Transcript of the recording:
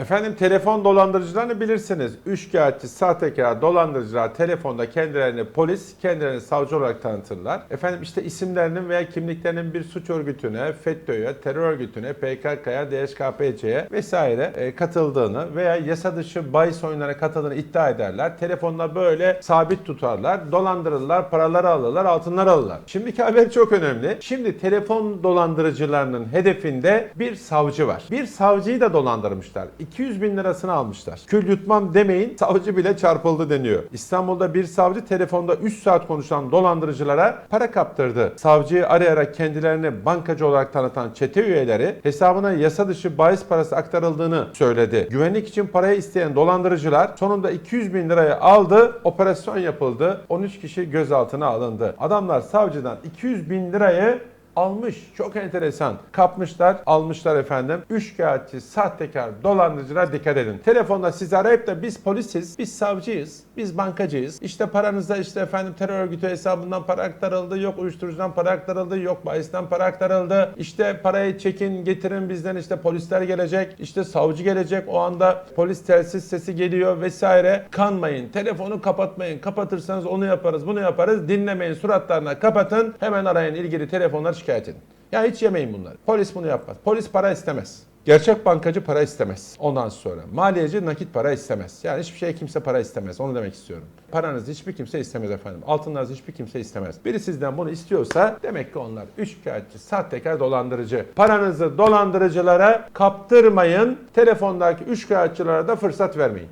Efendim telefon dolandırıcılarını bilirsiniz. Üçkağıtçı, sahtekar, dolandırıcılar telefonda kendilerini polis, kendilerini savcı olarak tanıtırlar. Efendim işte isimlerinin veya kimliklerinin bir suç örgütüne, FETÖ'ye, terör örgütüne, PKK'ya, DHKPC'ye vesaire e, katıldığını veya yasa dışı bahis oyunlarına katıldığını iddia ederler. Telefonla böyle sabit tutarlar, dolandırırlar, paraları alırlar, altınlar alırlar. Şimdiki haber çok önemli. Şimdi telefon dolandırıcılarının hedefinde bir savcı var. Bir savcıyı da dolandırmışlar. 200 bin lirasını almışlar. Kül yutmam demeyin savcı bile çarpıldı deniyor. İstanbul'da bir savcı telefonda 3 saat konuşan dolandırıcılara para kaptırdı. Savcıyı arayarak kendilerini bankacı olarak tanıtan çete üyeleri hesabına yasa dışı bahis parası aktarıldığını söyledi. Güvenlik için parayı isteyen dolandırıcılar sonunda 200 bin lirayı aldı, operasyon yapıldı. 13 kişi gözaltına alındı. Adamlar savcıdan 200 bin lirayı almış. Çok enteresan. Kapmışlar, almışlar efendim. Üçkağıtçı, sahtekar, dolandırıcılar dikkat edin. Telefonda sizi arayıp da biz polisiz, biz savcıyız, biz bankacıyız. İşte paranızda işte efendim terör örgütü hesabından para aktarıldı, yok uyuşturucudan para aktarıldı, yok bahisten para aktarıldı. İşte parayı çekin, getirin bizden işte polisler gelecek, işte savcı gelecek. O anda polis telsiz sesi geliyor vesaire. Kanmayın, telefonu kapatmayın. Kapatırsanız onu yaparız, bunu yaparız. Dinlemeyin, suratlarına kapatın. Hemen arayın ilgili telefonları şikayet edin. Ya hiç yemeyin bunları. Polis bunu yapmaz. Polis para istemez. Gerçek bankacı para istemez. Ondan sonra maliyeci nakit para istemez. Yani hiçbir şey kimse para istemez. Onu demek istiyorum. Paranızı hiçbir kimse istemez efendim. Altınlarınızı hiçbir kimse istemez. Biri sizden bunu istiyorsa demek ki onlar üçkağıtçı, sahtekar, dolandırıcı. Paranızı dolandırıcılara kaptırmayın. Telefondaki üçkağıtçılara da fırsat vermeyin.